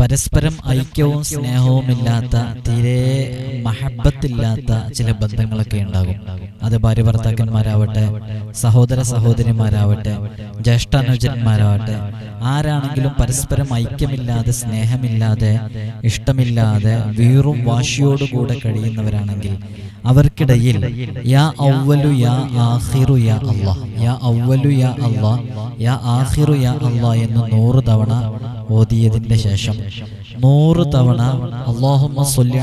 പരസ്പരം ഐക്യവും സ്നേഹവും ഇല്ലാത്ത തീരെ മഹബത്തില്ലാത്ത ചില ബന്ധങ്ങളൊക്കെ ഉണ്ടാകും. അത് ഭാര്യ ഭർത്താക്കന്മാരാവട്ടെ സഹോദര സഹോദരിമാരാവട്ടെ ജ്യേഷ്ഠാനുജന്മാരാവട്ടെ ആരാണെങ്കിലും പരസ്പരം ഐക്യമില്ലാതെ സ്നേഹമില്ലാതെ ഇഷ്ടമില്ലാതെ വീറും വാശിയോടുകൂടെ കഴിയുന്നവരാണെങ്കിൽ അവർക്കിടയിൽ യാ ഔവലു യാ ആഹിറു യാ അള്ളാ യാ ഔവലു യാ അള്ളാ യാ ആഹിറു യാ അള്ളാ എന്ന് നൂറ് തവണ ഓതിയതിന്റെ ശേഷം നൂറ് തവണ മുഹമ്മദ്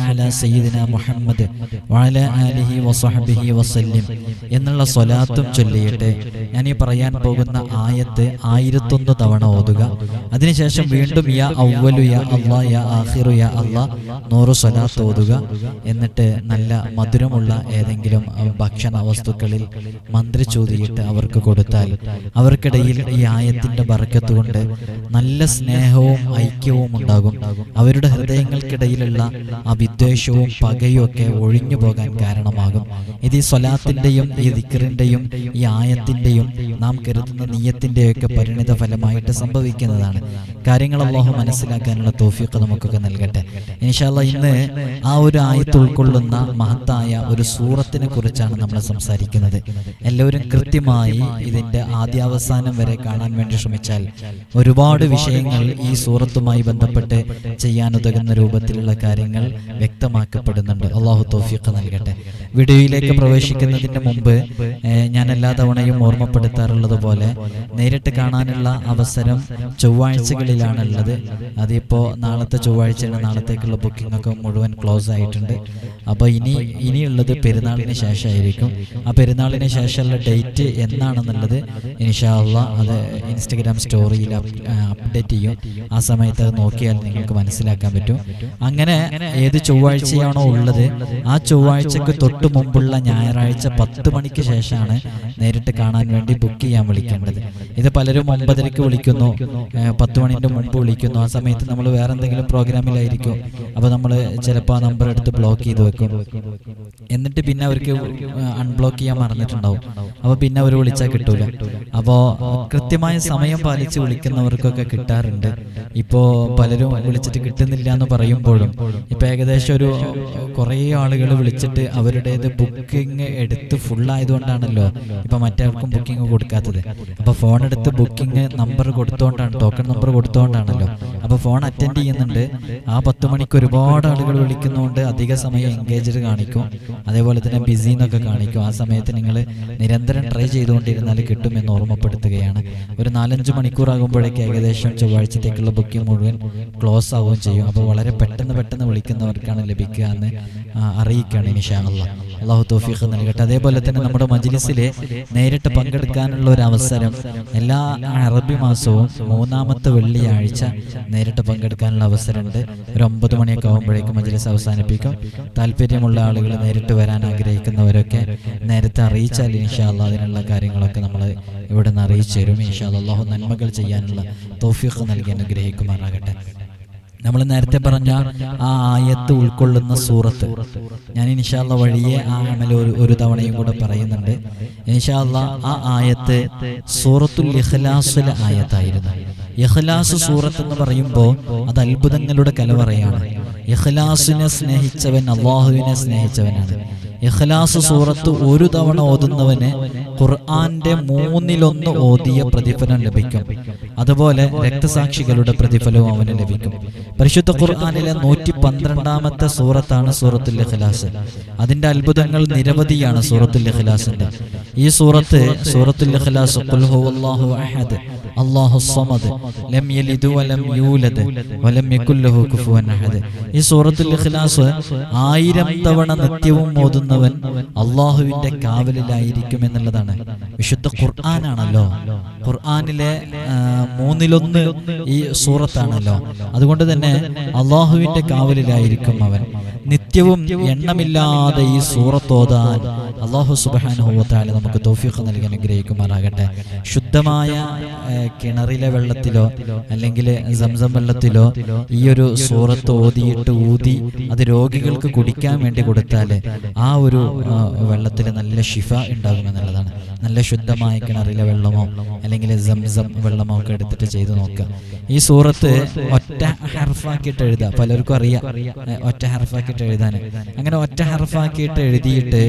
എന്നുള്ള സ്വലാത്തും ചൊല്ലിയിട്ട് ഞാൻ ഈ പറയാൻ പോകുന്ന ആയത്ത് ആയിരത്തൊന്ന് തവണ ഓതുക. അതിനുശേഷം വീണ്ടും യാ ഔവലു യാ അള്ളാ യാ ആഹിറു യാ അള്ളാ നൂറ് സ്വലാത്ത് ഓതുക. എന്നിട്ട് നല്ല മധുരമുള്ള ഏതെങ്കിലും ഭക്ഷണ വസ്തുക്കളിൽ മന്ത്രി മന്ത്രിച്ചൂതിയിട്ട് അവർക്ക് കൊടുത്താൽ അവർക്കിടയിൽ ഈ ആയത്തിന്റെ ബറക്കത്ത് കൊണ്ട് നല്ല സ്നേഹവും ഐക്യവും ഉണ്ടാകും. അവരുടെ ഹൃദയങ്ങൾക്കിടയിലുള്ള ആ വിദ്വേഷവും പകയും ഒക്കെ ഒഴിഞ്ഞു പോകാൻ കാരണമാകും. ഇത് ഈ സ്വലാത്തിന്റെയും ഈ ദിക്കറിന്റെയും ഈ ആയത്തിന്റെയും നാം കരുതുന്ന നീയത്തിന്റെയും ഒക്കെ പരിണിത ഫലമായിട്ട് സംഭവിക്കുന്നതാണ്. കാര്യങ്ങൾ അള്ളാഹു മനസ്സിലാക്കാനുള്ള തോഫിയൊക്കെ നമുക്കൊക്കെ നൽകട്ടെ. ഇൻഷാല്ല ഇന്ന് ആ ഒരു ആയത്ത് ഉൾക്കൊള്ളുന്ന മഹത്തായ ഒരു സൂറത്തിനെ കുറിച്ചാണ് നമ്മൾ സംസാരിക്കുന്നത്. എല്ലാവരും കൃത്യമായി ഇതിന്റെ ആദ്യാവസാനം വരെ കാണാൻ വേണ്ടി ശ്രമിച്ചാൽ ഒരുപാട് വിഷയങ്ങൾ ഈ സൂറത്തുമായി ബന്ധപ്പെട്ട് ചെയ്യാൻ ഉതകുന്ന രൂപത്തിലുള്ള കാര്യങ്ങൾ വ്യക്തമാക്കപ്പെടുന്നുണ്ട്. അള്ളാഹു തോഫിക്ക് നൽകട്ടെ. വീഡിയോയിലേക്ക് പ്രവേശിക്കുന്നതിന് മുമ്പ് ഞാൻ എല്ലാ തവണയും ഓർമ്മപ്പെടുത്താറുള്ളത് പോലെ നേരിട്ട് കാണാനുള്ള അവസരം ചൊവ്വാഴ്ചകളിലാണുള്ളത്. അതിപ്പോ നാളത്തെ ചൊവ്വാഴ്ചയാണ് നാളത്തേക്കുള്ള ബുക്കിംഗ് ഒക്കെ മുഴുവൻ ക്ലോസ് ആയിട്ടുണ്ട്. അപ്പോൾ ഇനി ഇനിയുള്ളത് പെരുന്നാളിന് ശേഷമായിരിക്കും. ആ പെരുന്നാളിന് ശേഷമുള്ള ഡേറ്റ് എന്നാണെന്നുള്ളത് ഇൻഷാല്ല അത് ഇൻസ്റ്റഗ്രാം സ്റ്റോറിയിൽ അപ്ഡേറ്റ് ചെയ്യും. ആ സമയത്ത് അത് നോക്കിയാൽ നിങ്ങൾക്ക് മനസ്സിലാക്കാൻ പറ്റും. അങ്ങനെ ഏത് ചൊവ്വാഴ്ചയാണോ ഉള്ളത് ആ ചൊവ്വാഴ്ചക്ക് തൊട്ട് മുമ്പുള്ള ഞായറാഴ്ച പത്ത് മണിക്ക് ശേഷമാണ് നേരിട്ട് കാണാൻ വേണ്ടി ബുക്ക് ചെയ്യാൻ വിളിക്കേണ്ടത്. ഇത് പലരും ഒമ്പതരക്ക് വിളിക്കുന്നു പത്ത് മണിന്റെ മുമ്പ് വിളിക്കുന്നു. ആ സമയത്ത് നമ്മൾ വേറെ എന്തെങ്കിലും പ്രോഗ്രാമിലായിരിക്കും. അപ്പോൾ നമ്മൾ ചിലപ്പോൾ ആ നമ്പർ എടുത്ത് ബ്ലോക്ക് ചെയ്ത് വെക്കും. എന്നിട്ട് പിന്നെ അവർക്ക് അൺബ്ലോക്ക് ചെയ്യാൻ മറന്നിട്ടുണ്ടാവും. അപ്പോൾ പിന്നെ അവർ വിളിച്ചാൽ കിട്ടൂല. അപ്പോൾ കൃത്യമായ സമയം പാലിച്ച് വിളിക്കുന്നവർക്കൊക്കെ കിട്ടാറുണ്ട്. ഇപ്പോൾ പലരും വിളിച്ചിട്ട് കിട്ടുന്നില്ല എന്ന് പറയുമ്പോഴും ഇപ്പൊ ഏകദേശം ഒരു കുറേ ആളുകൾ വിളിച്ചിട്ട് അവരുടേത് ബുക്കിംഗ് എടുത്ത് ഫുൾ ആയതുകൊണ്ടാണല്ലോ ഇപ്പൊ മറ്റാർക്കും ബുക്കിംഗ് കൊടുക്കാത്തത്. അപ്പൊ ഫോൺ എടുത്ത് ബുക്കിംഗ് നമ്പർ കൊടുത്തോണ്ടാണ് ടോക്കൺ നമ്പർ കൊടുത്തോണ്ടാണല്ലോ. അപ്പൊ ഫോൺ അറ്റൻഡ് ചെയ്യുന്നുണ്ട്. ആ പത്ത് മണിക്ക് ഒരുപാട് ആളുകൾ വിളിക്കുന്നതുകൊണ്ട് അധിക സമയം എൻഗേജ്ഡ് കാണിക്കും. അതേപോലെ തന്നെ ബിസി എന്നൊക്കെ കാണിക്കും. ആ സമയത്ത് നിങ്ങൾ നിരന്തരം ട്രൈ ചെയ്തുകൊണ്ടിരുന്നാൽ കിട്ടുമെന്ന് ഓർമ്മപ്പെടുത്തുകയാണ്. ഒരു നാലഞ്ച് മണിക്കൂർ ആകുമ്പോഴേക്ക് ഏകദേശം ചൊവ്വാഴ്ചത്തേക്കുള്ള ബുക്കിംഗ് മുഴുവൻ ക്ലോസ് ആവുകയും ചെയ്യും. അപ്പോൾ വളരെ പെട്ടെന്ന് പെട്ടെന്ന് വിളിക്കുന്നവർക്കാണ് ലഭിക്കുക എന്ന് അറിയിക്കുകയാണ് ഇനിഷാള്ള അള്ളാഹു തോഫീഖ് നൽകട്ടെ. അതേപോലെ തന്നെ നമ്മുടെ മജ്ലിസിലെ നേരിട്ട് പങ്കെടുക്കാനുള്ള ഒരു അവസരം എല്ലാ അറബി മാസവും മൂന്നാമത്തെ വെള്ളിയാഴ്ച നേരിട്ട് പങ്കെടുക്കാനുള്ള അവസരമുണ്ട്. ഒരു ഒമ്പത് മണിയൊക്കെ ആകുമ്പോഴേക്കും മജ്ലിസ് അവസാനിപ്പിക്കും. താല്പര്യമുള്ള ആളുകൾ നേരിട്ട് വരാൻ ആഗ്രഹിക്കുന്നവരൊക്കെ നേരത്തെ അറിയിച്ചാൽ ഇൻഷാല്ല അതിനുള്ള കാര്യങ്ങളൊക്കെ നമ്മൾ ഇവിടെ നിന്ന് അറിയിച്ചു തരും. ഇൻഷാല്ലാഹു നന്മകൾ ചെയ്യാനുള്ള തോഫീഖ് നൽകി അനുഗ്രഹിക്കുമാറാകട്ടെ. നമ്മൾ നേരത്തെ പറഞ്ഞ ആ ആയത്ത് ഉൾക്കൊള്ളുന്ന സൂറത്ത്. ഞാൻ ഇൻഷാല്ല വഴിയെ ആ അമൽ ഒരു ഒരു തവണയും കൂടെ പറയുന്നുണ്ട്. ഇൻഷാല്ല ആ ആയത്ത് സൂറത്തുൽ ഇഖ്ലാസിലെ ആയത്തായിരുന്നു. ഇഖ്ലാസ് സൂറത്ത് എന്ന് പറയുമ്പോൾ അത് അത്ഭുതങ്ങളുടെ കലവറയാണ്. ഇഖ്ലാസിനെ സ്നേഹിച്ചവൻ അള്ളാഹുവിനെ സ്നേഹിച്ചവനാണ്. ഇഖ്ലാസ് സൂറത്ത് ഒരു തവണ ഓതുന്നവന് ഖുർആന്റെ മൂന്നിലൊന്ന് ഓതിയ പ്രതിഫലം ലഭിക്കും. അതുപോലെ രക്തസാക്ഷികളുടെ പ്രതിഫലവും അവന് ലഭിക്കും. പരിശുദ്ധ ഖുർആാനിലെ നൂറ്റി പന്ത്രണ്ടാമത്തെ സൂറത്താണ് സൂറത്തുൽ ഇഖ്ലാസ്. അതിന്റെ അത്ഭുതങ്ങൾ നിരവധിയാണ് സൂറത്തുൽ ഇഖ്ലാസിന്റെ. ഈ സൂറത്ത് സൂറത്തുൽ ഇഖ്ലാസ് അഹദ് സമദ് ലം യലിദ് വലം യൂലദ് വലം യകുല്ലഹു കുഫുവൻ അഹദ്. ഈ സൂറത്തുൽ ഇഖ്ലാസ് ആയിരം തവണ നിത്യവും ഓതുന്നവൻ അള്ളാഹുവിന്റെ കാവലിലായിരിക്കും എന്നുള്ളതാണ്. വിശുദ്ധ ഖുർആാനാണല്ലോ. ഖുർആാനിലെ മൂന്നിലൊന്ന് ഈ സൂറത്താണല്ലോ. അതുകൊണ്ട് തന്നെ അള്ളാഹുവിന്റെ കാവലിലായിരിക്കും അവൻ. നിത്യവും എണ്ണമില്ലാതെ ഈ സൂറത്തോതാൻ അള്ളാഹു സുബാനുഭവത്താൽ നമുക്ക് തോഫിയൊക്കെ നൽകി അനുഗ്രഹിക്കുമാറാകട്ടെ. ശുദ്ധമായ കിണറിലെ വെള്ളത്തിലോ അല്ലെങ്കിൽ സംസം വെള്ളത്തിലോ ഈ ഒരു സൂറത്ത് ഓതിയിട്ട് ഊതി അത് രോഗികൾക്ക് കുടിക്കാൻ വേണ്ടി കൊടുത്താൽ ആ ഒരു വെള്ളത്തിൽ നല്ല ഷിഫ ഉണ്ടാകുമെന്നുള്ളതാണ്. നല്ല ശുദ്ധമായ കിണറിലെ വെള്ളമോ അല്ലെങ്കിൽ സംസം വെള്ളമോ ഒക്കെ എടുത്തിട്ട് ചെയ്തു നോക്കുക. ഈ സൂറത്ത് ഒറ്റ ഹർഫാക്കിയിട്ട് എഴുതുക പലർക്കും അറിയാം ഒറ്റ ഹർഫാക്കിയിട്ട് എഴുതാൻ. അങ്ങനെ ഒറ്റ ഹർഫാക്കിയിട്ട് എഴുതിയിട്ട്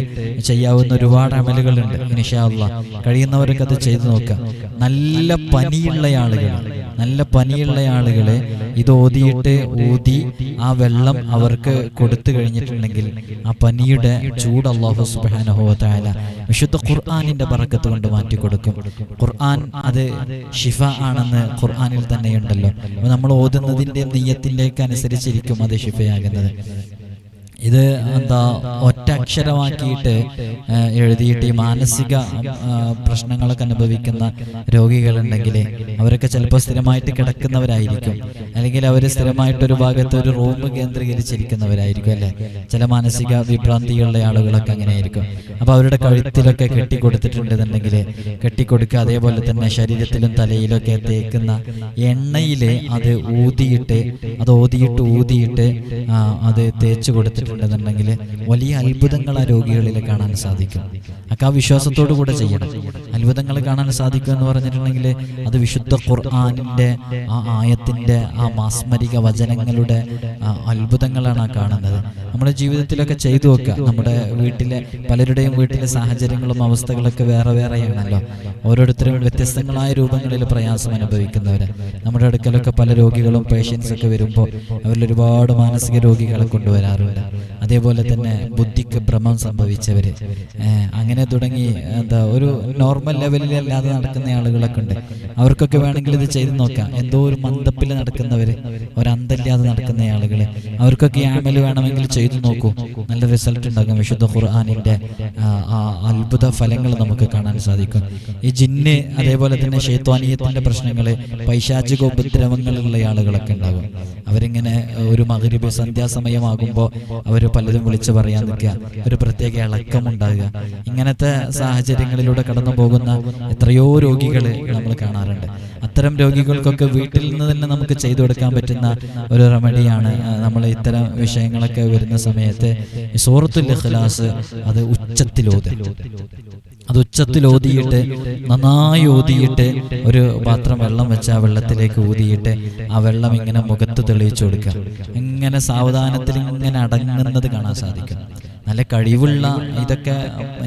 ചെയ്യാവുന്ന ഒരുപാട് അമലുകളുണ്ട് ഇനിഷാല്ല കഴിയുന്നവരൊക്കെ അത് ചെയ്തു നോക്കുക. നല്ല പനിയുള്ള ആളുകൾ നല്ല പനിയുള്ള ആളുകളെ ഇത് ഓതിയിട്ട് ഊതി ആ വെള്ളം അവർക്ക് കൊടുത്തു കഴിഞ്ഞിട്ടുണ്ടെങ്കിൽ ആ പനിയുടെ ചൂട് അള്ളാഹു സുബാനഹോല വിശുദ്ധ ഖുർആാനിന്റെ പറക്കത്ത് കൊണ്ട് മാറ്റി കൊടുക്കും. ഖുർആൻ അത് ഷിഫ ആണെന്ന് ഖുർആാനിൽ തന്നെയുണ്ടല്ലോ. അപ്പൊ നമ്മൾ ഓതുന്നതിന്റെ നെയ്യത്തിലേക്ക് അനുസരിച്ചിരിക്കും അത് ഷിഫയാകുന്നത് ഇത് എന്താ ഒറ്റ അക്ഷരമാക്കിയിട്ട് എഴുതിയിട്ട് ഈ മാനസിക പ്രശ്നങ്ങളൊക്കെ അനുഭവിക്കുന്ന രോഗികളുണ്ടെങ്കിൽ അവരൊക്കെ ചിലപ്പോൾ സ്ഥിരമായിട്ട് കിടക്കുന്നവരായിരിക്കും. അല്ലെങ്കിൽ അവർ സ്ഥിരമായിട്ട് ഒരു ഭാഗത്ത് ഒരു റൂം കേന്ദ്രീകരിച്ചിരിക്കുന്നവരായിരിക്കും അല്ലേ? ചില മാനസിക വിഭ്രാന്തിയുള്ള ആളുകളൊക്കെ അങ്ങനെയായിരിക്കും. അപ്പോൾ അവരുടെ കഴുത്തിലൊക്കെ കെട്ടിക്കൊടുത്തിട്ടുണ്ടെന്നുണ്ടെങ്കിൽ കെട്ടിക്കൊടുക്കുക അതേപോലെ തന്നെ ശരീരത്തിലും തലയിലൊക്കെ തേക്കുന്ന എണ്ണയിൽ അത് ഊതിയിട്ട് അത് ഊതിയിട്ട് ഊതിയിട്ട് അത് തേച്ച് കൊടുത്തിട്ടുണ്ടെന്നുണ്ടെങ്കിൽ വലിയ അത്ഭുതങ്ങൾ ആ രോഗികളിൽ കാണാൻ സാധിക്കും. ഒക്കെ ആ വിശ്വാസത്തോടു കൂടെ ചെയ്യണം. അത്ഭുതങ്ങൾ കാണാൻ സാധിക്കും എന്ന് പറഞ്ഞിട്ടുണ്ടെങ്കിൽ അത് വിശുദ്ധ ഖുർആാനിന്റെ ആ ആയത്തിന്റെ ആ മാസ്മരിക വചനങ്ങളുടെ അത്ഭുതങ്ങളാണ് ആ കാണുന്നത്. നമ്മുടെ ജീവിതത്തിലൊക്കെ ചെയ്തു നോക്കുക. നമ്മുടെ വീട്ടിലെ പലരുടെയും വീട്ടിലെ സാഹചര്യങ്ങളും അവസ്ഥകളൊക്കെ വേറെ വേറെയാണല്ലോ. ഓരോരുത്തരും വ്യത്യസ്തങ്ങളായ രൂപങ്ങളിൽ പ്രയാസം അനുഭവിക്കുന്നവർ നമ്മുടെ അടുക്കലൊക്കെ പല രോഗികളും പേഷ്യൻസ് ഒക്കെ വരുമ്പോൾ അവരിൽ ഒരുപാട് മാനസിക രോഗികളെ കൊണ്ടുവരാറുണ്ട്. അതേപോലെ തന്നെ ബുദ്ധിക്ക് ഭ്രമം സംഭവിച്ചവർ അങ്ങനെ തുടങ്ങി. എന്താ ഒരു നോർമൽ ലെവലിൽ അല്ലാതെ നടക്കുന്ന ആളുകളൊക്കെ ഉണ്ട്. അവർക്കൊക്കെ വേണമെങ്കിൽ ഇത് ചെയ്ത് നോക്കാം. എന്തോ ഒരു മന്ദപ്പിൽ നടക്കുന്നവർ ഒരന്തല്ലാതെ നടക്കുന്ന ആളുകൾ അവർക്കൊക്കെ ആമൽ വേണമെങ്കിൽ ചെയ്തു നോക്കൂ. നല്ല റിസൾട്ട് ഉണ്ടാകും. വിശുദ്ധ ഖുർആാനിന്റെ ആ അത്ഭുത ഫലങ്ങൾ നമുക്ക് കാണാൻ സാധിക്കും. ഈ ജിന്ന് അതേപോലെ തന്നെ ഷെയ്ത്വാനീയത്തിന്റെ പ്രശ്നങ്ങൾ പൈശാചിക ഉപദ്രവങ്ങളുള്ള ആളുകളൊക്കെ ഉണ്ടാകും. അവരിങ്ങനെ ഒരു മകരിബ് സന്ധ്യാസമയമാകുമ്പോൾ അവർ പലതും വിളിച്ചു പറയാൻ നിൽക്കുക. ഒരു പ്രത്യേക ഇളക്കം ഉണ്ടാകുക ഇങ്ങനത്തെ സാഹചര്യങ്ങളിലൂടെ കടന്നു പോകുന്ന എത്രയോ രോഗികൾ നമ്മൾ കാണാറുണ്ട്. അത്തരം രോഗികൾക്കൊക്കെ വീട്ടിൽ നിന്ന് തന്നെ നമുക്ക് ചെയ്തു കൊടുക്കാൻ പറ്റുന്ന ഒരു റെമഡിയാണ് നമ്മൾ ഇത്തരം വിഷയങ്ങളൊക്കെ വരുന്ന സമയത്ത് സൂറത്തുൽ ഇഖ്ലാസ് അത് ഉച്ചത്തിലോത്. അത് ഉച്ചത്തിൽ ഓതിയിട്ട് നന്നായി ഓതിയിട്ട് ഒരു പാത്രം വെള്ളം വെച്ച് ആ വെള്ളത്തിലേക്ക് ഊതിയിട്ട് ആ വെള്ളം ഇങ്ങനെ മുഖത്ത് തെളിയിച്ചു കൊടുക്കുക. ഇങ്ങനെ സാവധാനത്തിൽ ഇങ്ങനെ അടങ്ങുന്നത് കാണാൻ സാധിക്കും. നല്ല കഴിവുള്ള ഇതൊക്കെ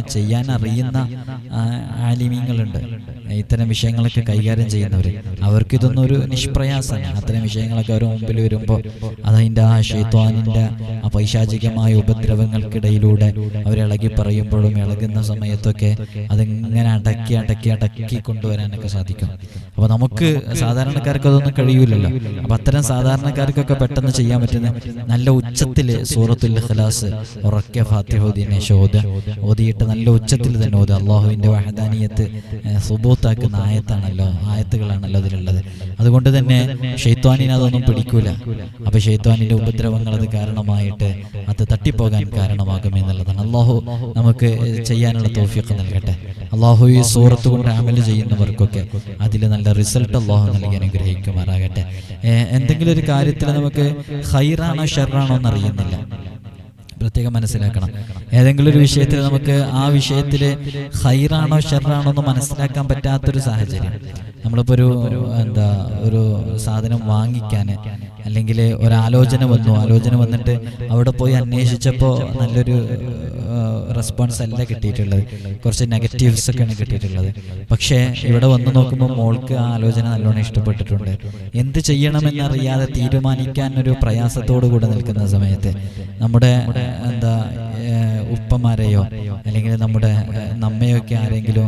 ചെയ്യാൻ അറിയുന്ന ആലിമീങ്ങളുണ്ട്. ഇത്തരം വിഷയങ്ങളൊക്കെ കൈകാര്യം ചെയ്യുന്നവർ അവർക്ക് ഇതൊന്നും ഒരു നിഷ്പ്രയാസമാണ് അത്തരം വിഷയങ്ങളൊക്കെ അവർ മുമ്പിൽ വരുമ്പോൾ അതതിന്റെ ആ ഷെയ്ത്വാനിന്റെ ആ പൈശാചികമായ ഉപദ്രവങ്ങൾക്കിടയിലൂടെ അവരിളകി പറയുമ്പോഴും ഇളകുന്ന സമയത്തൊക്കെ അതിങ്ങനെ അടക്കി അടക്കി അടക്കി കൊണ്ടുവരാനൊക്കെ സാധിക്കും. അപ്പോൾ നമുക്ക് സാധാരണക്കാർക്ക് അതൊന്നും കഴിയൂലല്ലോ. അപ്പം അത്തരം സാധാരണക്കാർക്കൊക്കെ പെട്ടെന്ന് ചെയ്യാൻ പറ്റുന്ന നല്ല ഉച്ചത്തിൽ സൂറത്തുൽ ഖലാസ് ഉറക്കെ ഫാത്തിഹോദിനെ ഷോദ് ഓതിയിട്ട് നല്ല ഉച്ചത്തിൽ തന്നെ ഓത് അള്ളാഹുവിന്റെ വഹദാനിയത്ത് സുബോത്താക്കുന്ന ആയത്താണല്ലോ ആയത്തുകളാണല്ലോ അതിലുള്ളത്. അതുകൊണ്ട് തന്നെ ഷെയ്ത്വാനിനെ അതൊന്നും പിടിക്കൂല. അപ്പൊ ഷെയ്ത്വാനിന്റെ ഉപദ്രവങ്ങൾ അത് കാരണമായിട്ട് അത് തട്ടിപ്പോകാൻ കാരണമാകും എന്നുള്ളതാണ്. അള്ളാഹു നമുക്ക് ചെയ്യാനുള്ള തോഫിയൊക്കെ നൽകട്ടെ. അള്ളാഹു ഈ സൂറത്ത് കൊണ്ട് അമൽ ചെയ്യുന്നവർക്കൊക്കെ അതിൽ നല്ല റിസൾട്ട് അള്ളാഹു നൽകി അനുഗ്രഹിക്കുമാറാകട്ടെ. എന്തെങ്കിലും ഒരു കാര്യത്തിൽ നമുക്ക് ഹൈറാണോ ഷെറാണോ എന്നറിയുന്നില്ല. പ്രത്യേകം മനസ്സിലാക്കണം. ഏതെങ്കിലും ഒരു വിഷയത്തിൽ നമുക്ക് ആ വിഷയത്തിൽ ഹൈറാണോ ഷെറാണോ എന്ന് മനസ്സിലാക്കാൻ പറ്റാത്തൊരു സാഹചര്യം. നമ്മളിപ്പോൾ ഒരു എന്താ ഒരു സാധനം വാങ്ങിക്കാൻ അല്ലെങ്കിൽ ഒരാലോചന വന്നു. ആലോചന വന്നിട്ട് അവിടെ പോയി അന്വേഷിച്ചപ്പോൾ നല്ലൊരു റെസ്പോൺസ് അല്ല കിട്ടിയിട്ടുള്ളത്. കുറച്ച് നെഗറ്റീവ്സ് ഒക്കെയാണ് കിട്ടിയിട്ടുള്ളത്. പക്ഷേ ഇവിടെ വന്ന് നോക്കുമ്പോൾ മോൾക്ക് ആ ആലോചന നല്ലോണം ഇഷ്ടപ്പെട്ടിട്ടുണ്ട്. എന്ത് ചെയ്യണമെന്നറിയാതെ തീരുമാനിക്കാൻ ഒരു പ്രയാസത്തോടു കൂടെ നിൽക്കുന്ന സമയത്ത് നമ്മുടെ എന്താ ഉപ്പമാരെയോ അല്ലെങ്കിൽ നമ്മുടെ നമ്മയൊക്കെ ആരെങ്കിലും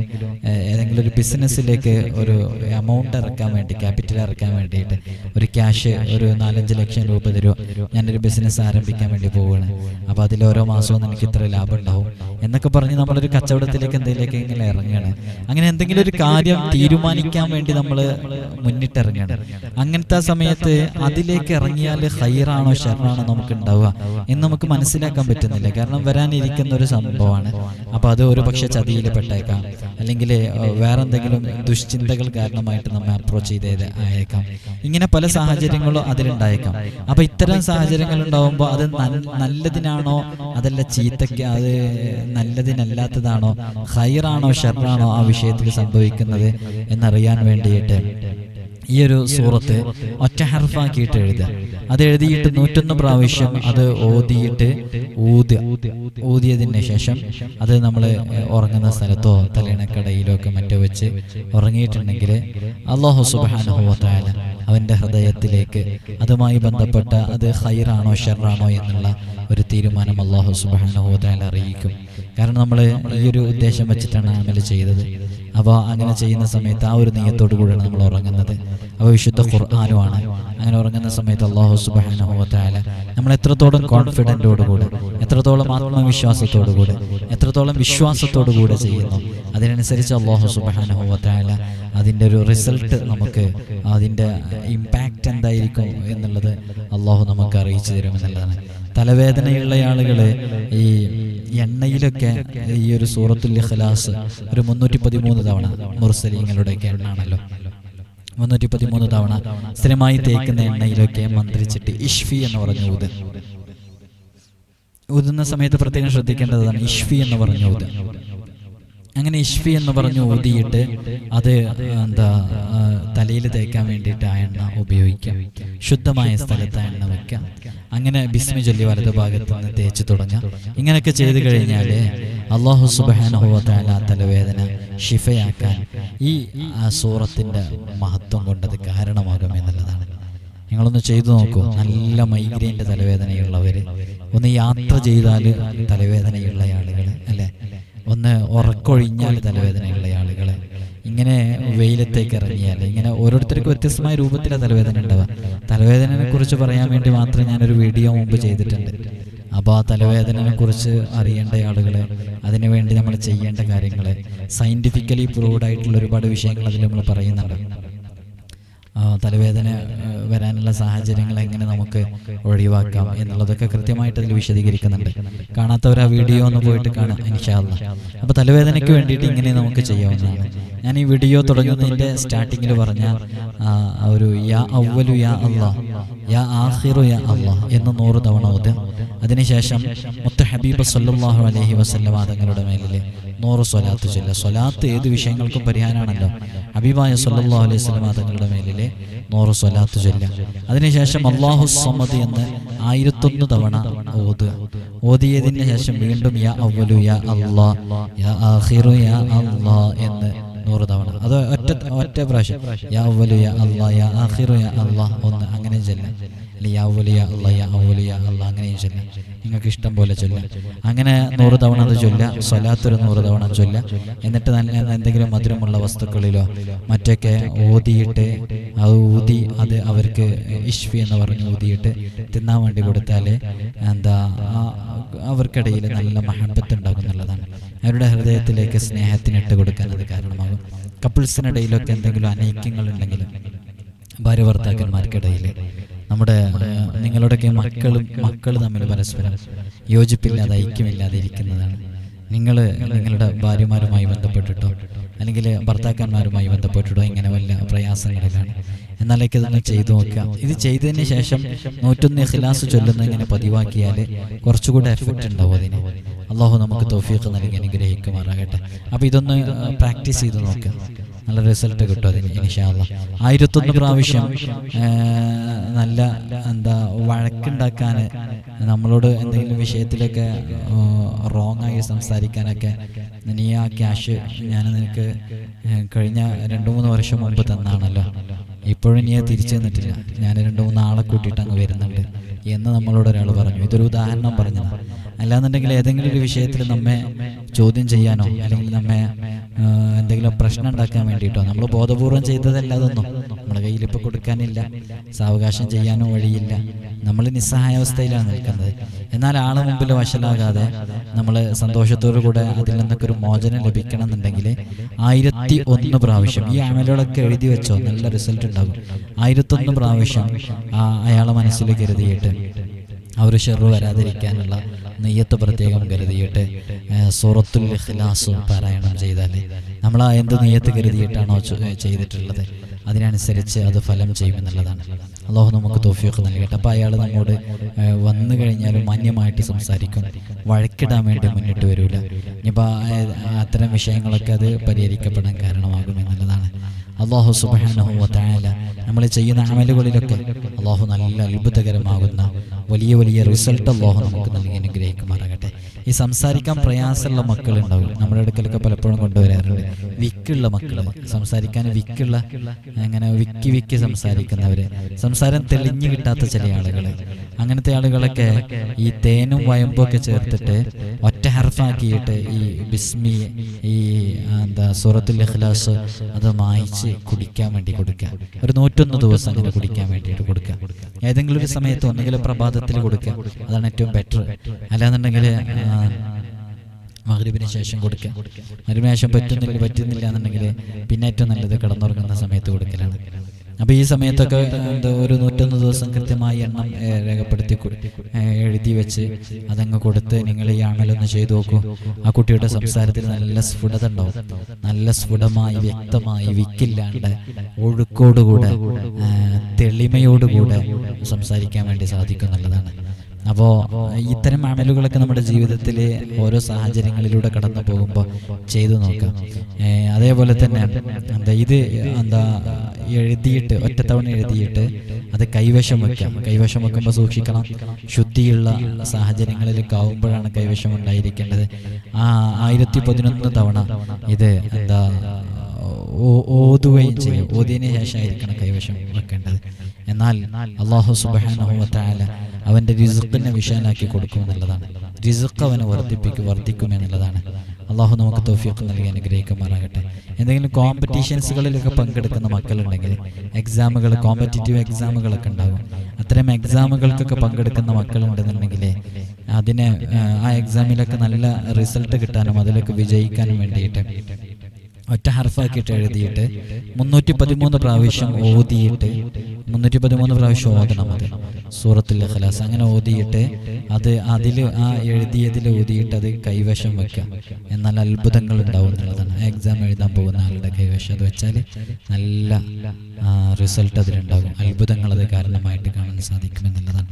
ഏതെങ്കിലും ഒരു ബിസിനസ്സിലേക്ക് ഒരു എമൗണ്ട് ഇറക്കാൻ വേണ്ടി ക്യാപിറ്റൽ ഇറക്കാൻ വേണ്ടിയിട്ട് ഒരു ക്യാഷ് ഒരു നാലഞ്ച് ലക്ഷം രൂപ തരുമോ ഞാനൊരു ബിസിനസ് ആരംഭിക്കാൻ വേണ്ടി പോവുകയാണ്. അപ്പോൾ അതിൽ ഓരോ മാസവും എനിക്ക് ഇത്ര ലാഭം ഉണ്ടാവും. എന്നൊക്കെ പറഞ്ഞ് നമ്മളൊരു കച്ചവടത്തിലേക്ക് എന്തെങ്കിലുമൊക്കെ ഇങ്ങനെ ഇറങ്ങുകയാണ്. അങ്ങനെ എന്തെങ്കിലും ഒരു കാര്യം തീരുമാനിക്കാൻ വേണ്ടി നമ്മൾ മുന്നിട്ടിറങ്ങുകയാണ്. അങ്ങനത്തെ സമയത്ത് അതിലേക്ക് ഇറങ്ങിയാൽ ഹൈറാണോ ഷെറാണോ നമുക്ക് ഉണ്ടാവുക എന്ന് നമുക്ക് മനസ്സിലാക്കാൻ പറ്റുന്നില്ല. കാരണം വരാനിരിക്കുന്ന ഒരു സംഭവമാണ്. അപ്പോൾ അത് ഒരു പക്ഷേ ചതിയിൽ പെട്ടേക്കാം. അല്ലെങ്കിൽ വേറെ എന്തെങ്കിലും ദുശ്ചിന്തകൾ കാരണമായിട്ട് നമ്മെ അപ്രോച്ച് ചെയ്തത് ആയേക്കാം. ഇങ്ങനെ പല സാഹചര്യങ്ങളും അതിലുണ്ടായേക്കാം അപ്പൊ ഇത്തരം സാഹചര്യങ്ങൾ ഉണ്ടാവുമ്പോൾ അത് നല്ലതിനാണോ? അതല്ല ചീത്തക്ക് അത് നല്ലതിനല്ലാത്തതാണോ? ഹൈറാണോ ഷെറാണോ ആ വിഷയത്തിൽ സംഭവിക്കുന്നത് എന്നറിയാൻ വേണ്ടിയിട്ട്. ഈ ഒരു സൂറത്ത് ഒറ്റ ഹർഫാക്കിയിട്ട് എഴുതുക. അത് എഴുതിയിട്ട് നൂറ്റൊന്ന് പ്രാവശ്യം അത് ഓതിയിട്ട് ഊതുക. ഊതിയതിന് ശേഷം അത് നമ്മൾ ഉറങ്ങുന്ന സ്ഥലത്തോ തലയിണക്കടയിലോ ഒക്കെ മറ്റോ വെച്ച് ഉറങ്ങിയിട്ടുണ്ടെങ്കിൽ അള്ളാഹു സുബാനുഭവത്തായാലും അവന്റെ ഹൃദയത്തിലേക്ക് അതുമായി ബന്ധപ്പെട്ട അത് ഹൈറാണോ ഷെറാണോ എന്നുള്ള ഒരു തീരുമാനം അള്ളാഹു സുബാനുഭവത്തായ അറിയിക്കും. കാരണം നമ്മൾ ഈ ഒരു ഉദ്ദേശം വെച്ചിട്ടാണ് അമൽ ചെയ്തത്. അപ്പോൾ അങ്ങനെ ചെയ്യുന്ന സമയത്ത് ആ ഒരു നെയ്യത്തോടു കൂടിയാണ് നമ്മൾ ഉറങ്ങുന്നത്. അപ്പോൾ വിശുദ്ധ ഖുർആാനുമാണ്. അങ്ങനെ ഉറങ്ങുന്ന സമയത്ത് അള്ളാഹു സുബാനുഭവത്തായ നമ്മൾ എത്രത്തോളം കോൺഫിഡന്റോടുകൂടെ എത്രത്തോളം ആത്മവിശ്വാസത്തോടുകൂടെ എത്രത്തോളം വിശ്വാസത്തോടുകൂടെ ചെയ്യുന്നു. അതിനനുസരിച്ച് അള്ളാഹു സുബാനുഭവത്തായ അതിന്റെ ഒരു റിസൾട്ട് നമുക്ക് അതിന്റെ ഇമ്പാക്റ്റ് എന്തായിരിക്കും എന്നുള്ളത് അള്ളാഹു നമുക്ക് അറിയിച്ചു തരുമെന്നുള്ളതാണ്. തലവേദനയുള്ള ആളുകൾ ഈ എണ്ണയിലൊക്കെ ഈ ഒരു സൂറത്തുൽ ഇഖ്ലാസ് ഒരു മുന്നൂറ്റി പതിമൂന്ന് തവണ മുർസലീങ്ങളുടെ എണ്ണാണല്ലോ മുന്നൂറ്റി പതിമൂന്ന് തവണ സ്ഥിരമായി തേക്കുന്ന എണ്ണയിലൊക്കെ മന്ത്രിച്ചിട്ട് ഇഷ്ഫി എന്ന് പറഞ്ഞു ഊത്. ഊതുന്ന സമയത്ത് പ്രത്യേകം ശ്രദ്ധിക്കേണ്ടതാണ് ഇഷ്ഫി എന്ന് പറഞ്ഞു ഊത്. അങ്ങനെ ഇഷ്ഫി എന്ന് പറഞ്ഞ് ഊതിയിട്ട് അത് എന്താ തലയിൽ തേക്കാൻ വേണ്ടിയിട്ട് ആ എണ്ണ ഉപയോഗിക്കാം. ശുദ്ധമായ സ്ഥലത്ത് ആ എണ്ണ വെക്കാം. അങ്ങനെ ബിസ്മി ചൊല്ലി വലത് ഭാഗത്ത് നിന്ന് തേച്ച് തുടങ്ങാം. ഇങ്ങനെയൊക്കെ ചെയ്തു കഴിഞ്ഞാൽ അള്ളാഹു സുബാന തലവേദന ഷിഫയാക്കാൻ ഈ സൂറത്തിന്റെ സൂറത്തിന്റെ മഹത്വം കൊണ്ടത് കാരണമാകും എന്നുള്ളതാണ്. നിങ്ങളൊന്ന് ചെയ്തു നോക്കൂ. നല്ല മൈഗ്രെയിന്റെ തലവേദനയുള്ളവർ ഒന്ന് യാത്ര ചെയ്താൽ തലവേദനയുള്ള ആളുകൾ അല്ലേ? ഒന്ന് ഉറക്കൊഴിഞ്ഞാൽ തലവേദനയുള്ള ആളുകൾ ഇങ്ങനെ വെയിലത്തേക്ക് ഇറങ്ങിയാൽ ഇങ്ങനെ ഓരോരുത്തർക്കും വ്യത്യസ്തമായ രൂപത്തിലാണ് തലവേദന ഉണ്ടാവുക. തലവേദനയെ കുറിച്ച് പറയാൻ വേണ്ടി മാത്രം ഞാനൊരു വീഡിയോ മുമ്പ് ചെയ്തിട്ടുണ്ട്. അപ്പോൾ ആ തലവേദനയെ കുറിച്ച് അറിയേണ്ട ആളുകൾ അതിനുവേണ്ടി നമ്മൾ ചെയ്യേണ്ട കാര്യങ്ങൾ സയന്റിഫിക്കലി പ്രൂവ്ഡ് ആയിട്ടുള്ള ഒരുപാട് വിഷയങ്ങൾ അതിൽ നമ്മൾ പറയുന്നുണ്ട്. തലവേദന വരാനുള്ള സാഹചര്യങ്ങൾ എങ്ങനെ നമുക്ക് ഒഴിവാക്കാം എന്നുള്ളതൊക്കെ കൃത്യമായിട്ട് അതിൽ വിശദീകരിക്കുന്നുണ്ട്. കാണാത്തവർ ആ വീഡിയോ ഒന്ന് പോയിട്ട് കാണാം ഇൻഷാല്ല അപ്പോൾ തലവേദനയ്ക്ക് വേണ്ടിയിട്ട് ഇങ്ങനെ നമുക്ക് ചെയ്യാവുന്നതാണ്. ഞാൻ ഈ വീഡിയോ തുടങ്ങുന്നതിന്റെ സ്റ്റാർട്ടിങ്ങിൽ പറഞ്ഞ ഒരു യാ അവലു യാ അള്ളാ യാ ആഹിറു യാ അള്ളാ എന്ന് നൂറ് തവണ ഓത് അതിനുശേഷം മുത്ത ഹബീബ് സല്ലാഹു അലഹി വസല്ലം തങ്ങളുടെ മേലിൽ നൂറ് സ്വലാത്ത് ചൊല്ല സ്വലാത്ത് ഏത് വിഷയങ്ങൾക്കും പരിഹാരമാണല്ലോ. അബിബായ സല്ലാ അലൈഹി സ്വലമ തങ്ങളുടെ മേലിലെ നൂറ് സ്വലാത്ത് ചൊല്ലുക. അതിനുശേഷം അള്ളാഹു സമ്മതി എന്ന് ആയിരത്തൊന്ന് തവണ ഓതുക. ഓതിയതിന് ശേഷം വീണ്ടും യാ അവലു യാ അള്ളാ യാ ആഹിറു യാ അള്ളാ എന്ന് നൂറ് തവണ. അത് ഒറ്റ ഒറ്റ പ്രാവശ്യം. യാ അവലു യാ അള്ളാ യാ ആഹിറു യാ അള്ളാ ഒന്ന് അങ്ങനെ ചെല്ലാം അല്ലെങ്കിൽ യാ അവലു യാ അള്ളാ യാ അവലു യാ അള്ളാ അങ്ങനെയും ചൊല്ലാം. നിങ്ങൾക്ക് ഇഷ്ടം പോലെ ചൊല്ലാം. അങ്ങനെ നൂറ് തവണ അത് ചൊല്ലാം സ്വലാത്തൊരു നൂറ് തവണ ചൊല്ലാം. എന്നിട്ട് നല്ല എന്തെങ്കിലും മധുരമുള്ള വസ്തുക്കളിലോ മറ്റൊക്കെ ഊതിയിട്ട് അത് ഊതി അത് അവർക്ക് ഇഷ്വി എന്ന് പറഞ്ഞ് ഊതിയിട്ട് തിന്നാൻ വേണ്ടി കൊടുത്താൽ എന്താ അവർക്കിടയിൽ നല്ല മഹബത്ത് ഉണ്ടാകും എന്നുള്ളതാണ്. അവരുടെ ഹൃദയത്തിലേക്ക് സ്നേഹത്തിനിട്ട് കൊടുക്കാൻ അത് കാരണമാകും. കപ്പിൾസിനിടയിലൊക്കെ എന്തെങ്കിലും അനൈക്യങ്ങൾ ഉണ്ടെങ്കിലും ഭാര്യ ഭർത്താക്കന്മാർക്കിടയിൽ നമ്മുടെ നിങ്ങളുടെയൊക്കെ മക്കളും മക്കൾ തമ്മിൽ പരസ്പരം യോജിപ്പില്ലാതെ ഐക്യമില്ലാതെ ഇരിക്കുന്നതാണ്. നിങ്ങൾ നിങ്ങളുടെ ഭാര്യമാരുമായി ബന്ധപ്പെട്ടിട്ടോ അല്ലെങ്കിൽ ഭർത്താക്കന്മാരുമായി ബന്ധപ്പെട്ടിട്ടോ ഇങ്ങനെ വല്ല പ്രയാസങ്ങളിലാണ്. എന്നാലേക്ക് ഇതൊന്ന് ചെയ്തു നോക്കുക. ഇത് ചെയ്തതിന് ശേഷം നൂറ്റൊന്ന് ഇഖ്ലാസ് ചൊല്ലുന്ന ഇങ്ങനെ പതിവാക്കിയാൽ കുറച്ചുകൂടെ എഫക്റ്റ് ഉണ്ടാവും അതിന്. അള്ളാഹു നമുക്ക് തോഫിയൊക്കെ നൽകി അനുഗ്രഹിക്കുമാറാകട്ടെ. അപ്പോൾ ഇതൊന്ന് പ്രാക്ടീസ് ചെയ്ത് നോക്കുക നല്ല റിസൾട്ട് കിട്ടും അതിന് ഇൻഷാല്ല ആയിരത്തൊന്ന് പ്രാവശ്യം നല്ല എന്താ വഴക്കുണ്ടാക്കാൻ നമ്മളോട് എന്തെങ്കിലും വിഷയത്തിലൊക്കെ റോങ് ആയി സംസാരിക്കാനൊക്കെ നീ ആ ക്യാഷ് ഞാൻ നിനക്ക് കഴിഞ്ഞ രണ്ട് മൂന്ന് വർഷം മുമ്പ് തന്നാണല്ലോ. ഇപ്പോഴും നീ തിരിച്ചു തന്നിട്ടില്ല. ഞാൻ രണ്ട് മൂന്ന് ആളെ കൂട്ടിയിട്ട് അങ്ങ് വരുന്നുണ്ട് എന്ന് നമ്മളോട് ഒരാൾ പറഞ്ഞു. ഇതൊരു ഉദാഹരണം പറഞ്ഞതാണ് അല്ലാന്നുണ്ടെങ്കിൽ ഏതെങ്കിലും ഒരു വിഷയത്തിൽ നമ്മെ ചോദ്യം ചെയ്യാനോ അല്ലെങ്കിൽ നമ്മെ എന്തെങ്കിലും പ്രശ്നം ഉണ്ടാക്കാൻ വേണ്ടിയിട്ടോ? നമ്മൾ ബോധപൂർവം ചെയ്തതല്ല അതൊന്നും. നമ്മുടെ കയ്യിൽ ഇപ്പോൾ കൊടുക്കാനില്ല. സാവകാശം ചെയ്യാനോ വഴിയില്ല. നമ്മൾ നിസ്സഹായാവസ്ഥയിലാണ് നിൽക്കുന്നത്. എന്നാൽ ആളെ മുമ്പിൽ വശലാകാതെ നമ്മൾ സന്തോഷത്തോടു കൂടെ അതിൽ നിന്നൊക്കെ ഒരു മോചനം ലഭിക്കണം എന്നുണ്ടെങ്കിൽ ആയിരത്തി ഒന്ന് പ്രാവശ്യം ഈ അമലുകളൊക്കെ എഴുതി വെച്ചോ? നല്ല റിസൾട്ട് ഉണ്ടാകും. ആയിരത്തൊന്ന് പ്രാവശ്യം ആ അയാളെ മനസ്സിൽ കരുതിയിട്ട് ഒരു ഷെറു വരാതിരിക്കാനുള്ള നെയ്യത്ത് പ്രത്യേകം കരുതിയിട്ട് സൂറത്തുൽ ഇഖ്ലാസ് പാരായണം ചെയ്താൽ നമ്മൾ ആ എന്ത് നെയ്യത്ത് കരുതിയിട്ടാണോ ചെയ്തിട്ടുള്ളത്? അതിനനുസരിച്ച് അത് ഫലം ചെയ്യുമെന്നുള്ളതാണ്. അള്ളാഹു നമുക്ക് തോഫിയൊക്കെ നൽകട്ടെ. അപ്പോൾ അയാൾ നമ്മോട് വന്നു കഴിഞ്ഞാലും മാന്യമായിട്ട് സംസാരിക്കും. വഴക്കിടാൻ വേണ്ടി മുന്നിട്ട് വരില്ല ഇനിയിപ്പോൾ അത്തരം വിഷയങ്ങളൊക്കെ അത് പരിഹരിക്കപ്പെടാൻ കാരണമാകും എന്നുള്ളതാണ്. അള്ളാഹു സുബാനഹു വത്തായാല നമ്മൾ ചെയ്യുന്ന അമലുകളിലൊക്കെ അള്ളാഹു നല്ല അത്ഭുതകരമാകുന്ന വലിയ വലിയ റിസൾട്ട് അള്ളാഹു നമുക്ക് നൽകി അനുഗ്രഹിക്കുമാറാകട്ടെ. ഈ സംസാരിക്കാൻ പ്രയാസമുള്ള മക്കളുണ്ടാവും. നമ്മുടെ അടുക്കലൊക്കെ പലപ്പോഴും കൊണ്ടുവരാറുണ്ട്. വിക്കുള്ള മക്കൾ സംസാരിക്കാൻ വിക്കുള്ള അങ്ങനെ വിക്കി വിക്കി സംസാരിക്കുന്നവര്. സംസാരം തെളിഞ്ഞു കിട്ടാത്ത ചില ആളുകൾ അങ്ങനത്തെ ആളുകളൊക്കെ ഈ തേനും വയമ്പും ഒക്കെ ചേർത്തിട്ട് ഒറ്റ ഹർഫാക്കിയിട്ട് ഈ ബിസ്മി ഈ എന്താ സൂറത്തുൽ ഇഖ്ലാസ് അത് മായിച്ച് കുടിക്കാൻ വേണ്ടി കൊടുക്കുക. ഒരു നൂറ്റൊന്ന് ദിവസം അങ്ങനെ കുടിക്കാൻ വേണ്ടിയിട്ട് കൊടുക്കുക. ഏതെങ്കിലും ഒരു സമയത്ത് ഒന്നുകിൽ പ്രഭാതത്തിൽ കൊടുക്കുക. അതാണ് ഏറ്റവും ബെറ്റർ അല്ലാന്നുണ്ടെങ്കിൽ മകരീബിന് ശേഷം കൊടുക്കുക. മകരീബിന് ശേഷം പറ്റുന്നില്ല പറ്റുന്നില്ല എന്നുണ്ടെങ്കിൽ പിന്നെ ഏറ്റവും നല്ലത് കിടന്നുറങ്ങുന്ന സമയത്ത് കൊടുക്കലാണ്. അപ്പോൾ ഈ സമയത്തൊക്കെ എന്താ ഒരു നൂറ്റൊന്ന് ദിവസം കൃത്യമായി എണ്ണം രേഖപ്പെടുത്തി എഴുതി വെച്ച് അതങ്ങ് കൊടുത്ത് നിങ്ങൾ ഈ അമലൊന്ന് ചെയ്തു നോക്കൂ. ആ കുട്ടിയുടെ സംസാരത്തിൽ നല്ല സ്ഫുടത ഉണ്ടാവും. നല്ല സ്ഫുടമായി വ്യക്തമായി വിക്കില്ലാണ്ട് ഒഴുക്കോടുകൂടെ തെളിമയോടുകൂടെ സംസാരിക്കാൻ വേണ്ടി സാധിക്കും എന്നുള്ളതാണ്. അപ്പോൾ ഇത്തരം അമലുകളൊക്കെ നമ്മുടെ ജീവിതത്തിൽ ഓരോ സാഹചര്യങ്ങളിലൂടെ കടന്നു പോകുമ്പോൾ ചെയ്തു നോക്കാം. അതേപോലെ തന്നെ എന്താ ഇത് എന്താ എഴുതിയിട്ട് ഒറ്റത്തവണ എഴുതിയിട്ട് അത് കൈവശം വെക്കാം. കൈവശം വെക്കുമ്പോൾ സൂക്ഷിക്കണം. ശുദ്ധിയുള്ള സാഹചര്യങ്ങളിലൊക്കെ ആവുമ്പോഴാണ് കൈവശം ഉണ്ടായിരിക്കേണ്ടത്. ആ ആയിരത്തി പതിനൊന്ന് തവണ ഇത് എന്താ ഓതുകയും ചെയ്യും. ഓതിയതിനു ശേഷമായിരിക്കണം കൈവശം വെക്കേണ്ടത്. എന്നാൽ അള്ളാഹു സുബാനുഭവത്തായ അവന്റെ റിസുക്കിനെ വിഷയനാക്കി കൊടുക്കും എന്നുള്ളതാണ്. റിസുക്ക് അവനെ വർദ്ധിപ്പിക്കും വർദ്ധിക്കും എന്നുള്ളതാണ്. അള്ളാഹു നമുക്ക് തോഫിയൊക്കെ നൽകി അനുഗ്രഹിക്കുമാറാകട്ടെ. എന്തെങ്കിലും കോമ്പറ്റീഷൻസുകളിലൊക്കെ പങ്കെടുക്കുന്ന മക്കളുണ്ടെങ്കിൽ എക്സാമുകൾ കോമ്പറ്റേറ്റീവ് എക്സാമുകളൊക്കെ ഉണ്ടാകും അത്തരം എക്സാമുകൾക്കൊക്കെ പങ്കെടുക്കുന്ന മക്കളുണ്ടെന്നുണ്ടെങ്കിൽ അതിന് ആ എക്സാമിലൊക്കെ നല്ല റിസൾട്ട് കിട്ടാനും അതിലൊക്കെ വിജയിക്കാനും വേണ്ടിയിട്ട് ഒറ്റ ഹർഫാക്കിയിട്ട് എഴുതിയിട്ട് മുന്നൂറ്റി പതിമൂന്ന് പ്രാവശ്യം ഓതിയിട്ട് മുന്നൂറ്റി പതിമൂന്ന് പ്രാവശ്യം ഓതണം അത്. സൂറത്തുൽ ഇഖ്ലാസ് അങ്ങനെ ഓതിയിട്ട് അത് അതിൽ ആ എഴുതിയതിൽ ഓതിയിട്ട് അത് കൈവശം വെക്കാം എന്നാൽ അത്ഭുതങ്ങൾ ഉണ്ടാവും എന്നുള്ളതാണ്. എക്സാം എഴുതാൻ പോകുന്ന ആളുടെ കൈവശം അത് വെച്ചാൽ നല്ല റിസൾട്ട് അതിലുണ്ടാകും. അത്ഭുതങ്ങൾ അത് കാരണമായിട്ട് കാണാൻ സാധിക്കും എന്നുള്ളതാണ്.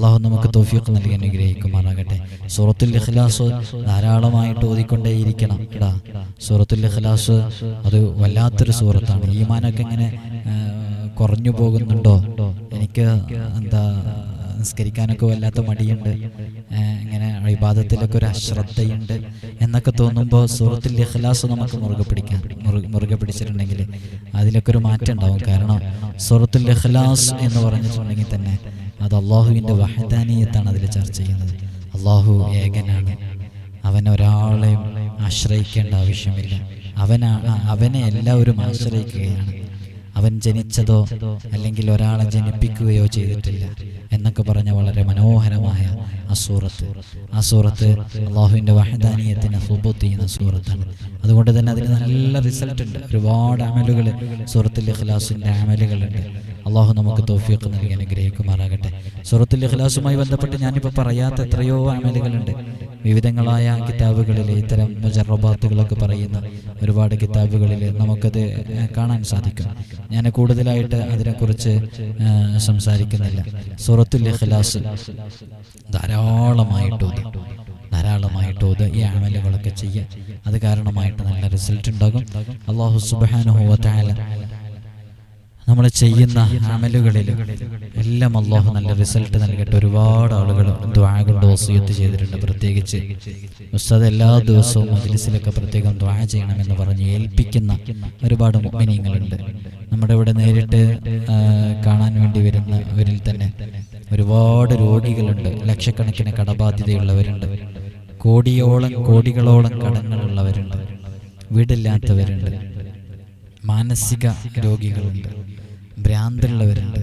അള്ളാഹു നമുക്ക് തോഫിയൊക്കെ നൽകി അനുഗ്രഹിക്കുമാറാകട്ടെ. സൂറത്തുൽ ഇഖ്ലാസ് ധാരാളമായിട്ട് ഓതിക്കൊണ്ടേയിരിക്കണം. കേടാ സൂറത്തുൽ ഇഖ്ലാസ് അത് വല്ലാത്തൊരു സൂറത്താണ്. ഈമാനൊക്കെ ഇങ്ങനെ കുറഞ്ഞു പോകുന്നുണ്ടോ? എനിക്ക് എന്താ നിസ്കരിക്കാനൊക്കെ വല്ലാത്ത മടിയുണ്ട്. ഇങ്ങനെ വിവാദത്തിലൊക്കെ ഒരു അശ്രദ്ധയുണ്ട് എന്നൊക്കെ തോന്നുമ്പോൾ സൂറത്തുൽ ഇഖ്ലാസ് നമുക്ക് മുറുകെ പിടിക്കാൻ മുറു- മുറുകെ പിടിച്ചിട്ടുണ്ടെങ്കിൽ അതിലൊക്കെ ഒരു മാറ്റം ഉണ്ടാവും. കാരണം സൂറത്തുൽ ഇഖ്ലാസ് എന്ന് പറഞ്ഞിട്ടുണ്ടെങ്കിൽ തന്നെ അത് അള്ളാഹുവിന്റെ വഹദാനീയത്താണ് അതിൽ ചർച്ച ചെയ്യുന്നത്. അള്ളാഹു ഏകനാണ്. അവൻ ഒരാളെയും ആശ്രയിക്കേണ്ട ആവശ്യമില്ല. അവനാണ് അവനെ എല്ലാവരും ആശ്രയിക്കുകയാണ്. അവൻ ജനിച്ചതോ അല്ലെങ്കിൽ ഒരാളെ ജനിപ്പിക്കുകയോ ചെയ്തിട്ടില്ല എന്നൊക്കെ പറഞ്ഞ വളരെ മനോഹരമായ അസൂറത്ത് അസൂറത്ത് അള്ളാഹുവിന്റെ വഹദാനീയത്തിന് സുബത്ത് ചെയ്യുന്ന സൂറത്താണ്. അതുകൊണ്ട് തന്നെ അതിന് നല്ല റിസൾട്ട് ഉണ്ട്. ഒരുപാട് അമലുകൾ സൂറത്തുൽ ഇഖ്ലാസിന്റെ അമലുകളുണ്ട്. അള്ളാഹു നമുക്ക് തോഫിയൊക്കെ നൽകി അനുഗ്രഹിക്കുമാറാകട്ടെ. സൂറത്തിൽ ഇഖ്ലാസുമായി ബന്ധപ്പെട്ട് ഞാനിപ്പോൾ പറയാത്ത എത്രയോ അമലുകളുണ്ട്. വിവിധങ്ങളായ കിതാബുകളിലെ ഇത്തരം മുജറബാത്തുകളൊക്കെ പറയുന്ന ഒരുപാട് കിതാബുകളിൽ നമുക്കത് കാണാൻ സാധിക്കും. ഞാൻ കൂടുതലായിട്ട് അതിനെക്കുറിച്ച് സംസാരിക്കുന്നില്ല. സൂറത്തുൽ ഇഖ്ലാസ് ധാരാളമായിട്ട് ഓതി. ധാരാളമായിട്ട് ഓത് ഈ അമലുകളൊക്കെ ചെയ്യുക. അത് കാരണമായിട്ട് നല്ല റിസൾട്ട് ഉണ്ടാകും. അള്ളാഹു സുബാനുഹുവ താല നമ്മൾ ചെയ്യുന്ന അമലുകളിൽ എല്ലാം അള്ളാഹു നല്ല റിസൾട്ട് നൽകട്ടെ. ഒരുപാട് ആളുകൾ ദ്വാ കൊണ്ട് ചെയ്തിട്ടുണ്ട് പ്രത്യേകിച്ച്. ഉസ്താദ് എല്ലാ ദിവസവും മജ്ലിസിലൊക്കെ പ്രത്യേകം ദ്വാ ചെയ്യണമെന്ന് പറഞ്ഞ് ഏൽപ്പിക്കുന്ന ഒരുപാട് മുഅ്മിനീങ്ങളുണ്ട്. നമ്മുടെ ഇവിടെ നേരിട്ട് കാണാൻ വേണ്ടി വരുന്നവരിൽ തന്നെ ഒരുപാട് രോഗികളുണ്ട്. ലക്ഷക്കണക്കിന് കടബാധ്യതയുള്ളവരുണ്ട്. കോടിയോളം കോടികളോളം കടങ്ങളുള്ളവരുണ്ട്. വീടില്ലാത്തവരുണ്ട്. മാനസിക രോഗികളുണ്ട്. ഭ്രാന്തുള്ളവരുണ്ട്.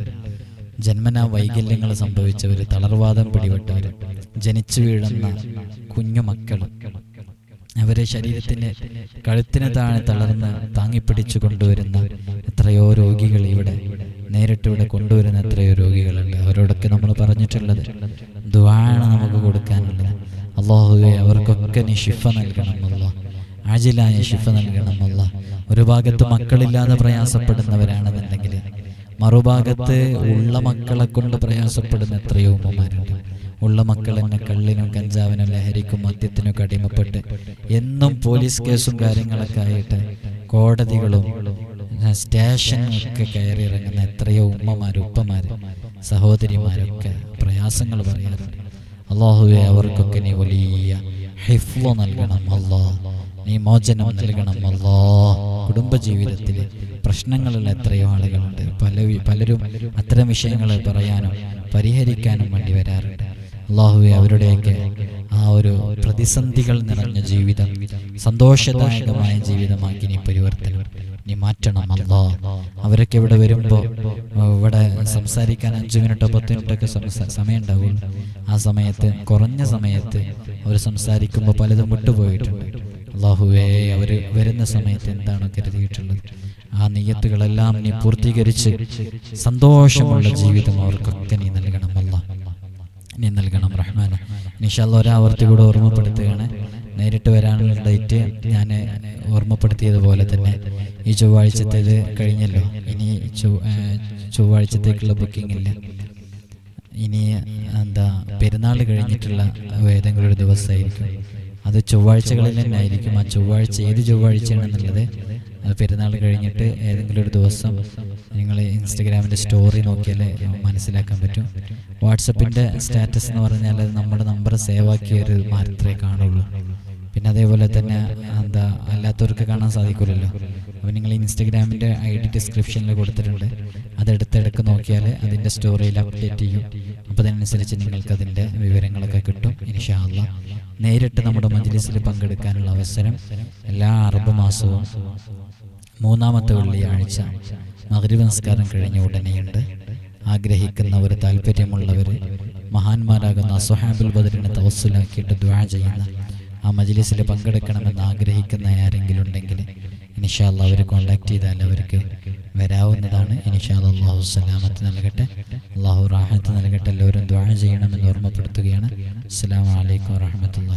ജന്മനാ വൈകല്യങ്ങൾ സംഭവിച്ചവർ തളർവാദം പിടിപെട്ടവർ ജനിച്ചു വീഴുന്ന കുഞ്ഞുമക്കൾ അവരെ ശരീരത്തിന് കഴുത്തിന് താഴെ തളർന്ന് താങ്ങിപ്പിടിച്ചു കൊണ്ടുവരുന്ന എത്രയോ രോഗികൾ ഇവിടെ നേരിട്ട് ഇവിടെ കൊണ്ടുവരുന്ന എത്രയോ രോഗികളുണ്ട്. അവരോടൊക്കെ നമ്മൾ പറഞ്ഞിട്ടുള്ളത് ദ്വാണ് നമുക്ക് കൊടുക്കാനുള്ളത്. അള്ളാഹുവെ അവർക്കൊക്കെ നീ ഷിഫ നൽകണം അല്ലാ ആജിലായ ഷിഫ നൽകണം അല്ല ഒരു ഭാഗത്ത് മക്കളില്ലാതെ പ്രയാസപ്പെടുന്നവരാണെന്നുണ്ടെങ്കിൽ മറുഭാഗത്ത് ഉള്ള മക്കളെ കൊണ്ട് പ്രയാസപ്പെടുന്ന എത്രയോ ഉമ്മമാരുണ്ട്. ഉള്ള മക്കൾ എന്നെ കള്ളിനും കഞ്ചാവിനും ലഹരിക്കും മദ്യത്തിനും അടിമപ്പെട്ട് എന്നും പോലീസ് കേസും കാര്യങ്ങളൊക്കെ ആയിട്ട് കോടതികളും സ്റ്റേഷനൊക്കെ കയറി ഇറങ്ങുന്ന എത്രയോ ഉമ്മമാർ ഉപ്പമാര് സഹോദരിമാരൊക്കെ പ്രയാസങ്ങൾ പറയാറുണ്ട്. അള്ളാഹുവെ അവർക്കൊക്കെ നീ വലിയ ഹിഫ്ലോ നൽകണം അല്ലാ. നീ നൽകണം അല്ലാ. കുടുംബജീവിതത്തിൽ പ്രശ്നങ്ങളുള്ള എത്രയോ ആളുകളുണ്ട്. പല പലരും അത്തരം വിഷയങ്ങളെ പറയാനും പരിഹരിക്കാനും വേണ്ടി വരാറുണ്ട്. അള്ളാഹുവെ അവരുടെയൊക്കെ ആ ഒരു പ്രതിസന്ധികൾ നിറഞ്ഞ ജീവിതം സന്തോഷദായകമായ ജീവിതമാക്കി നീ പരിവർത്തനം. നീ മാറ്റണം അള്ളാഹ് അവരൊക്കെ ഇവിടെ വരുമ്പോൾ ഇവിടെ സംസാരിക്കാൻ അഞ്ച് മിനിറ്റോ പത്ത് മിനിറ്റൊക്കെ സമയം ഉണ്ടാവും ആ സമയത്ത് കുറഞ്ഞ സമയത്ത് അവർ സംസാരിക്കുമ്പോൾ പലതും വിട്ടുപോയിട്ടുണ്ട്. അള്ളാഹുവേ അവർ വരുന്ന സമയത്ത് എന്താണ് കരുതിയിട്ടുള്ളത്? ആ നെയ്യത്തുകളെല്ലാം നീ പൂർത്തീകരിച്ച് സന്തോഷമുള്ള ജീവിതം അവർക്കൊക്കെ നീ നീ നൽകണം റഹ്മാൻ നിഷാല്ല ഒരാവർത്തി കൂടെ ഓർമ്മപ്പെടുത്തുകയാണ്. നേരിട്ട് വരാനുള്ള ഡേറ്റ് ഞാൻ ഓർമ്മപ്പെടുത്തിയതുപോലെ തന്നെ. ഈ ചൊവ്വാഴ്ചത്തേത് കഴിഞ്ഞല്ലോ. ഇനി ചൊവ്വാഴ്ചത്തേക്കുള്ള ബുക്കിംഗ് ഇല്ല. ഇനി എന്താ പെരുന്നാൾ കഴിഞ്ഞിട്ടുള്ള ഏതെങ്കിലും ഒരു ദിവസമായിരിക്കും. അത് ചൊവ്വാഴ്ചകളിൽ തന്നെ ആയിരിക്കും. ആ ചൊവ്വാഴ്ച ഏത് ചൊവ്വാഴ്ചയാണെന്നുള്ളത് അത് പെരുന്നാൾ കഴിഞ്ഞിട്ട് ഏതെങ്കിലും ഒരു ദിവസം നിങ്ങൾ ഇൻസ്റ്റഗ്രാമിന്റെ സ്റ്റോറി നോക്കിയാൽ മനസ്സിലാക്കാൻ പറ്റും. വാട്സപ്പിന്റെ സ്റ്റാറ്റസ് എന്ന് പറഞ്ഞാൽ അത് നമ്മുടെ നമ്പർ സേവ് ആക്കിയവർ മാത്രമേ കാണുള്ളൂ. പിന്നെ അതേപോലെ തന്നെ എന്താ അല്ലാത്തവർക്ക് കാണാൻ സാധിക്കില്ലല്ലോ അപ്പോൾ നിങ്ങൾ ഇൻസ്റ്റഗ്രാമിന്റെ ഐ ഡി ഡിസ്ക്രിപ്ഷനിൽ കൊടുത്തിട്ടുണ്ട്. അത് എടുത്തിടക്ക് നോക്കിയാൽ അതിന്റെ സ്റ്റോറിയിൽ അപ്ഡേറ്റ് ചെയ്യും. അപ്പോൾ അതിനനുസരിച്ച് നിങ്ങൾക്ക് അതിന്റെ വിവരങ്ങളൊക്കെ കിട്ടും ഇൻഷാല്ല നേരിട്ട് നമ്മുടെ മജ്ലിസിൽ പങ്കെടുക്കാനുള്ള അവസരം എല്ലാ അറബ് മാസവും മൂന്നാമത്തെ വെള്ളിയാഴ്ച. മകരീവ് നമസ്കാരം കഴിഞ്ഞ ഉടനെയുണ്ട് ആഗ്രഹിക്കുന്നവർ താല്പര്യമുള്ളവർ മഹാന്മാരാകുന്ന അസുഹാബുൽ ബദറിനെ തവസ്സുലാക്കിയിട്ട് ദ്വാ ചെയ്യുന്ന ആ മജ്ലിസിൽ പങ്കെടുക്കണമെന്ന് ആഗ്രഹിക്കുന്ന ആരെങ്കിലും ഉണ്ടെങ്കിൽ ഇനിഷാല്ല അവർ കോണ്ടാക്ട് ചെയ്താൽ അവർക്ക് വരാവുന്നതാണ്. ഇനിഷാല്ല അള്ളാഹു സലാമത്ത് നൽകട്ടെ. അള്ളാഹു റാഹത്ത് നൽകട്ടെ. എല്ലാവരും ദ്വാ ചെയ്യണമെന്ന് ഓർമ്മപ്പെടുത്തുകയാണ്. അസ്സാം വലൈക്കും വാഹമത്തുള്ള